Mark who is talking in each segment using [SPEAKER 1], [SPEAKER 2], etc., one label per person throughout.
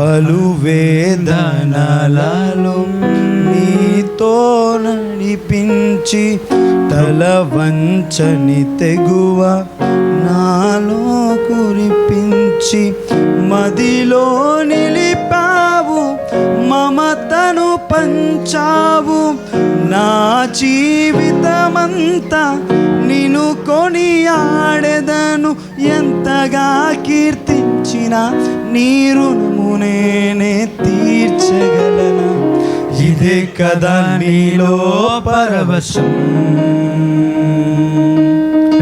[SPEAKER 1] పలు వేదనలలో నీతో నడిపించి తల వంచని తెగువ నాలో కురిపించి మదిలో నిలిపావు మమతను పంచావు. నా జీవితమంతా నిను కొని ఎంతగా ఎంతగా కీర్తించిన నీ రుణము నేనే తీర్చగలనా. ఇదే కదా నీలో పరవశం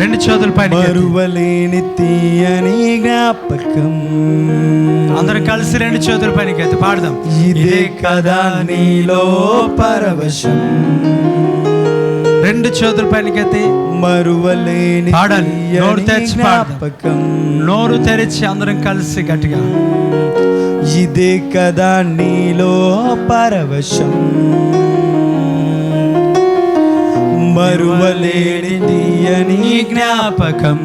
[SPEAKER 2] రెండు చేతుల పైన
[SPEAKER 1] మరువలేని తీయని జ్ఞాపకం.
[SPEAKER 2] అందరం కలిసి రెండు చేతుల ఎత్తి పాడదాం.
[SPEAKER 1] ఇదే కదా నీలో పరవశం
[SPEAKER 2] రెండు చేతుల పైనకి ఎత్తి
[SPEAKER 1] మరువలేని
[SPEAKER 2] పాడాలి. నోరు తెరిచి.
[SPEAKER 1] జ్ఞాపకం.
[SPEAKER 2] నోరు తెరిచి అందరం కలిసి గట్టిగా.
[SPEAKER 1] ఇదే కదా నీలో పరవశం. మరువలేని తీయని జ్ఞాపకం.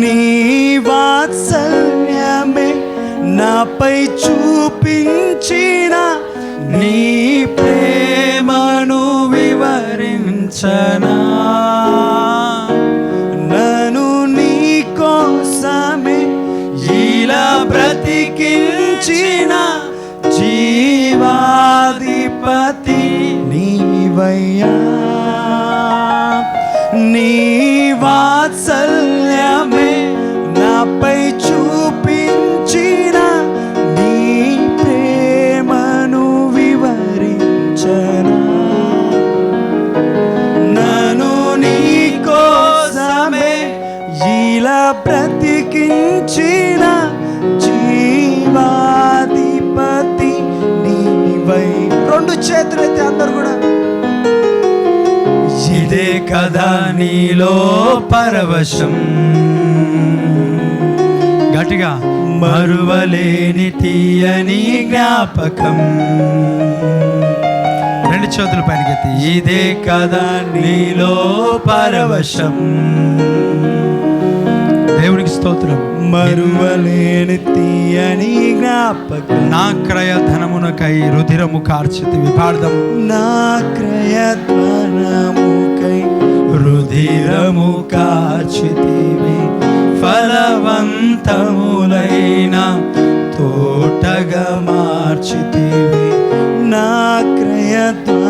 [SPEAKER 1] నీ వాత్సల్యమే నాపై చూపించిన నీ ప్రేమను వివరించనా నను నీ కోసమే ఇలా బ్రతికించిన జీవాధిపతి నీవయ్యా. నీ వాత్సల్ బ్రతికించిన జీవాధిపతి నీవై. రెండు చేతులైతే అందరు కూడా. ఇదే కదా నీలో పరవశం.
[SPEAKER 2] గట్టిగా
[SPEAKER 1] మరువలేని తీయని జ్ఞాపకం.
[SPEAKER 2] రెండు చేతుల పైనకి
[SPEAKER 1] ఇదే కదా నీలో పరవశం.
[SPEAKER 2] దేవునికి స్తోత్రం.
[SPEAKER 1] మరువలేని తీయని జ్ఞాపకం.
[SPEAKER 2] నా క్రయ ధనమునకై రుధిరము కార్చితివి పాడదాం
[SPEAKER 1] నా క్రయత్వనముకై రుధిరము కాచితివి ఫలవంతములైన తోటగా మార్చితివి. నా క్రయత్వనముకై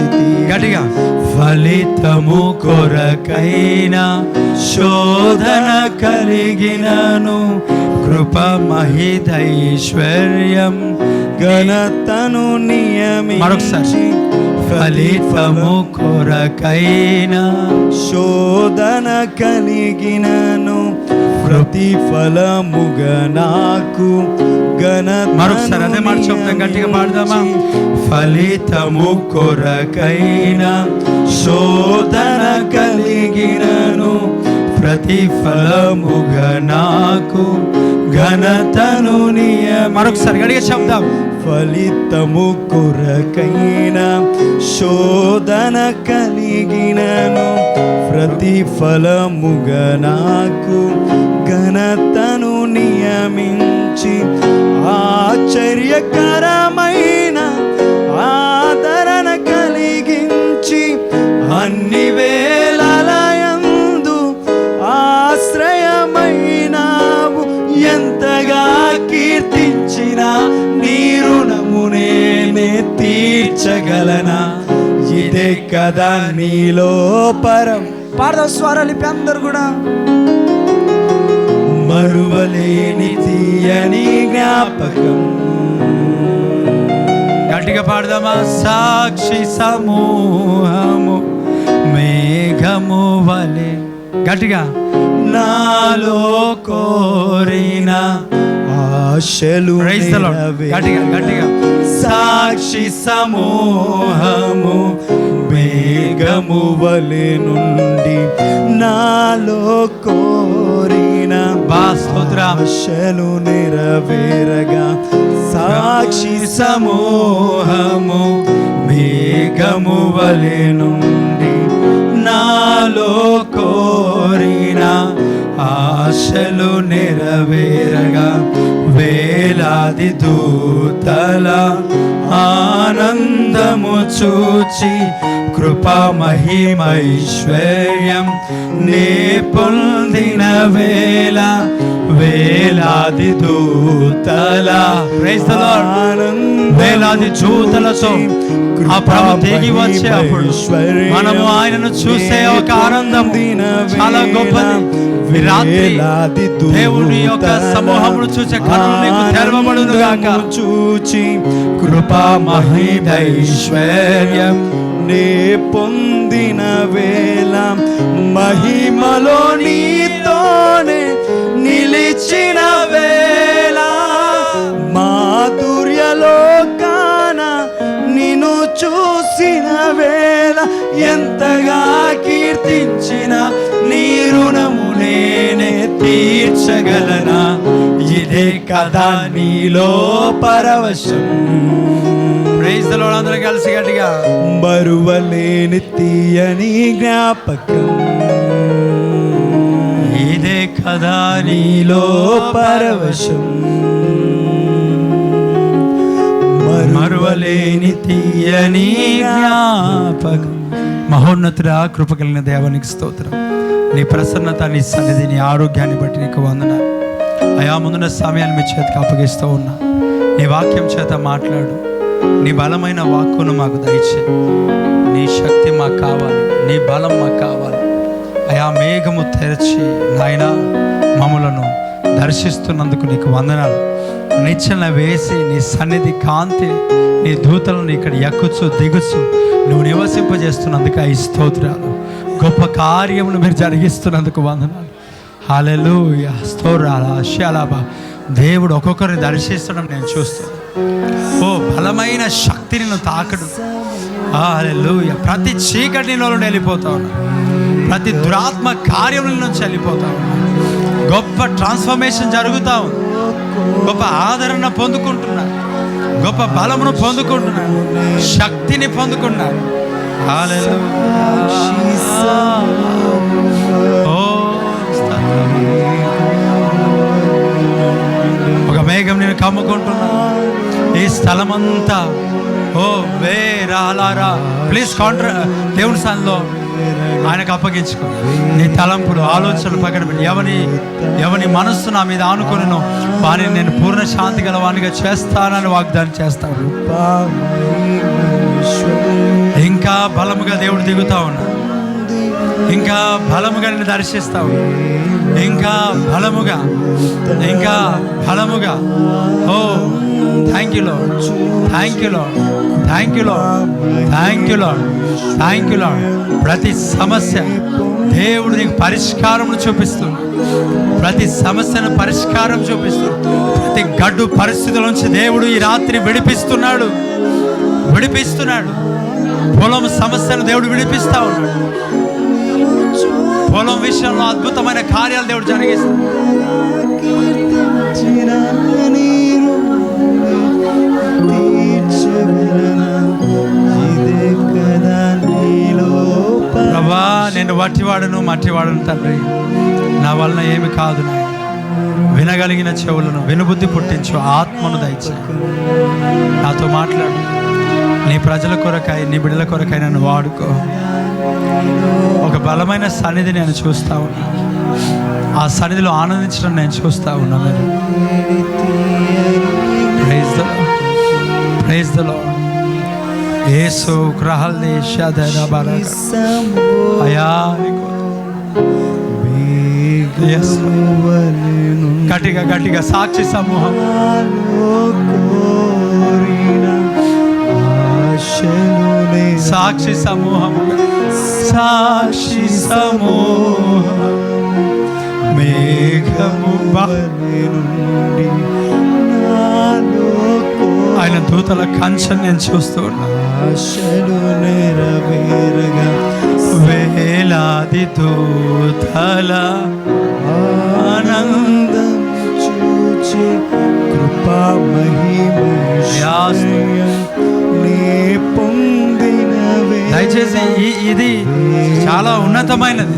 [SPEAKER 2] మార్చితివి గట్టిగా.
[SPEAKER 1] ఫలితము కొరకైన శోధన కలిగినను. కృప మహిదైశ్వర్యం ఘనతను నియమి
[SPEAKER 2] మరొకసారి.
[SPEAKER 1] ఫలితము కొరకైన శోధన కలిగినను. ప్రతిఫలముగా నాకు ఘనత
[SPEAKER 2] మరొకసారి అదే మాట చెప్తాం, గట్టిగా పాడదామా?
[SPEAKER 1] ఫలితము కొరకైన శోధన కలిగినను ప్రతిఫలముగా నాకు ఘనతను నియమ
[SPEAKER 2] మరొకసారి గడిగా చెప్దాం
[SPEAKER 1] ఫలితము కొరకైన శోధన కలిగినను ప్రతిఫలముగా నాకు ఘనతను నియమించి ఆశ్చర్యకరమైన ఆదరణ కలిగించి అన్ని వేలయందు ఆశ్రయమైనావు. ఎంతగా కీర్తించిన నీ నేనే తీర్చగలనా? ఇదే కదా నీలో పరం పాడదాం స్వరలిపి అందరు కూడా. మరువలేని తీయని జ్ఞాపకం
[SPEAKER 2] గట్టిగా పాడదామా సాక్షి సమూహము మేఘము వలె గట్టిగా
[SPEAKER 1] నాలో కోరిన ఆశలు.
[SPEAKER 2] గట్టిగా, గట్టిగా.
[SPEAKER 1] సాక్షి సమూహము మేఘము వలె నుండి నాలో కోరిన
[SPEAKER 2] బా స్తోత్రం.
[SPEAKER 1] ఆశలు నెరవేరగా సాక్షి సమూహము మేఘము వలె నుండి నాలో కోరిన ఆశలు నెరవేరగా వేలాది దూతల ఆనందము చూచి కృపా మహిమైశ్వర్యం నే పొందిన వేళ వేలాది దూతల.
[SPEAKER 2] వేలాది దూతలతో ఆ ప్రభు తిరిగి వచ్చేప్పుడు మనము ఆయనను చూసే ఒక ఆనందం. చాలా గొప్పది. ఈ రాత్రి దేవుని యొక్క సమూహమును చూసే కనులు నీకు తెరవబడును గాక.
[SPEAKER 1] చూచి కృపా మహిమైశ్వర్యం. నే పొందిన వేళ మహిమలో నీతోనే నిలిచిన వేళ మాధుర్యలోకాన నిన్ను చూసిన వేళ ఎంతగా కీర్తించిన నీ రుణము నేనే తీర్చగలనా? ఇదే కదా నీలో పరవశం.
[SPEAKER 2] అందరూ కలిసి గట్టిగా.
[SPEAKER 1] బరువలేని తీయని జ్ఞాపకం.
[SPEAKER 2] ఇదే కదా
[SPEAKER 1] నీలో పరవశం.
[SPEAKER 2] మరువలేని తీయని జ్ఞాపకం. మహోన్నతుడా కృప కలిగిన దేవానికి స్తోత్రం. నీ ప్రసన్నత నీ సన్నిధి నీ ఆరోగ్యాన్ని బట్టి నీకు వందన అయా ముందున్న సమయాన్ని మీ చేతికి అప్పగిస్తూ ఉన్నా. నీ వాక్యం చేత మాట్లాడు. నీ బలమైన వాక్కును మాకు దయచే నీ శక్తి మాకు కావాలి. నీ బలం మాకు కావాలి. అయా మేఘము తెరచి నాయన మమ్మలను దర్శిస్తున్నందుకు నీకు వందనాలు. నిచ్చెన వేసి నీ సన్నిధి కాంతి నీ దూతలను ఇక్కడ ఎక్కుచు దిగుచు నువ్వు నివసింపజేస్తున్నందుకు ఈ స్తోత్రాలు. గొప్ప కార్యమును మీరు జరిగిస్తున్నందుకు వందనాలు. హాలెలూయ స్తోరాల అశ్యాలాబా దేవుడు ఒక్కొక్కరిని దర్శిస్తడం నేను చూస్తాను. ఓ బలమైన శక్తిని నువ్వు తాకడు. ప్రతి చీకటిలో నుండి వెళ్ళిపోతా ప్రతి దురాత్మ కార్యముల నుంచి వెళ్ళిపోతాం గొప్ప ట్రాన్స్ఫర్మేషన్ జరుగుతా ఉంది. గొప్ప ఆదరణ పొందుకుంటున్నారు గొప్ప బలమును పొందుకుంటున్నారు శక్తిని పొందుకున్నారు ఒక మేఘం నేను కమ్ముకుంటున్నా. ఈ స్థలమంతా. ఓ వే రాలారా ప్లీజ్ కాంట్రా దేవుని స్థానంలో ఆయనకు అప్పగించుకో. నీ తలంపులు ఆలోచనలు పక్కన ఎవని ఎవని మనస్సు నా మీద ఆనుకొనినో వారిని నేను పూర్ణ శాంతి గలవానిగా చేస్తానని వాగ్దానం చేస్తాను ఇంకా బలముగా దేవుడు దిగుతా ఉన్నా. ఇంకా బలముగా నేను దర్శిస్తావు ఇంకా బలముగా ఇంకా బలముగా. ఓ thank you Lord thank you Lord thank you Lord thank you Lord thank you Lord ప్రతి సమస్య దేవుడు నీకు పరిష్కారం చూపిస్తుంది. ప్రతి సమస్యను పరిష్కారం చూపిస్తుంది. ప్రతి గడ్డు పరిస్థితుల నుంచి దేవుడు ఈ రాత్రి విడిపిస్తున్నాడు. విడిపిస్తున్నాడు. పొలం సమస్యను దేవుడు విడిపిస్తా ఉన్నాడు. పొలం విషయంలో అద్భుతమైన కార్యాలు దేవుడు జరిగిస్తాడు. నేను వట్టివాడను మట్టివాడను తండ్రి నా వలన ఏమి కాదు వినగలిగిన చెవులను వినుబుద్ధి పుట్టించు ఆత్మను దయచే నాతో మాట్లాడు. నీ ప్రజల కొరకై నీ బిడ్డల కొరకై నన్ను వాడుకో. ఒక బలమైన సన్నిధి నేను చూస్తా ఉన్నా. ఆ సన్నిధిలో ఆనందించడం నేను చూస్తా ఉన్నా. నేను praise the praise the Lord Yesu గ్రహల్ని షదన బరక అయా నీకు Yes. గట్టిగా గట్టిగా సాక్షి సమూహం సాక్షి సమూహం సాక్షి సమూహం మేఘము బ- ఆయన దూతల కంచెని నేను చూస్తూ వేలాది దూతల
[SPEAKER 1] ఆనందం చూచి కృపా మహిమ
[SPEAKER 2] ఈ- ఇది చాలా ఉన్నతమైనది.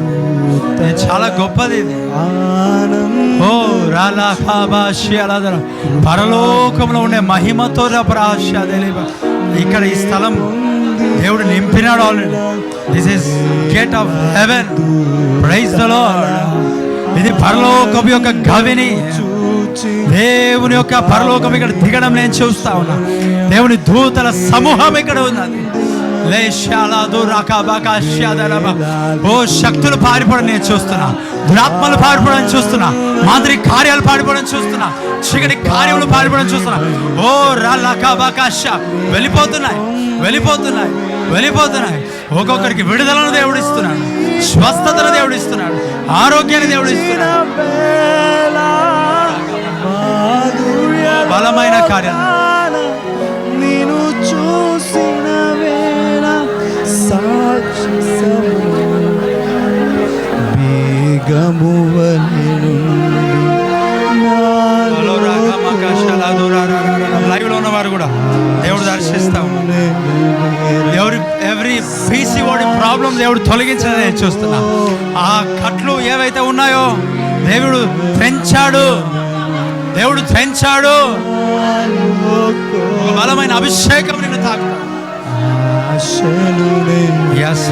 [SPEAKER 2] చాలా గొప్పది ఇది.
[SPEAKER 1] ఆనంద
[SPEAKER 2] పరలోకంలో ఉండే మహిమతో ఇక్కడ ఈ స్థలం దేవుడు నింపినాడు already. This is gate of heaven praise the ఇది పరలోకం యొక్క గవిని. దేవుని యొక్క పరలోకం ఇక్కడ దిగడం నేను చూస్తా ఉన్నా. దేవుని దూతల సమూహం ఇక్కడ ఉన్నది. ఓ శక్తులు పారిపోవడం నేను చూస్తున్నా. దురాత్మలు పారిపోవడం చూస్తున్నా. మాదిరి కార్యాలు పారిపోవడం చూస్తున్నా. చీకటి కార్యములు పారిపోవడం చూస్తున్నా. ఓ రాకాబాకాశ వెళ్ళిపోతున్నాయి. వెళ్ళిపోతున్నాయి. వెళ్ళిపోతున్నాయి. ఒక్కొక్కరికి విడుదలను దేవుడిస్తున్నాడు స్వస్థతను దేవుడిస్తున్నాడు ఆరోగ్యాన్ని దేవుడిస్తున్నాడు బలమైన కార్యాలు. ఎవరి పీసీ వాడి ప్రాబ్లం దేవుడు తొలగించడం నేను చూస్తున్నా ఆ కట్లు ఏవైతే ఉన్నాయో దేవుడు పెంచాడు దేవుడు పెంచాడు బలమైన అభిషేకం నిన్ను తాకుతాడు
[SPEAKER 1] ఆశలునే
[SPEAKER 2] ఎస్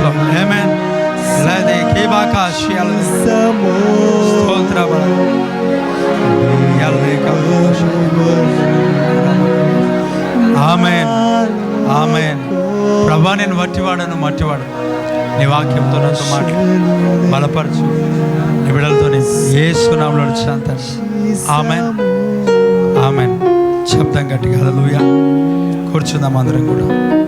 [SPEAKER 2] నేను మట్టివాడు నీ వాక్యంతో నాతో మాట్లాడు. బలపరచు. నీ బిడలతో ఏ సునాంలో శాంతం ఆమెన్. ఆమెన్. శబ్దం గట్టిగా. హల్లెలూయా. కూర్చుందాం అందరం కూడా.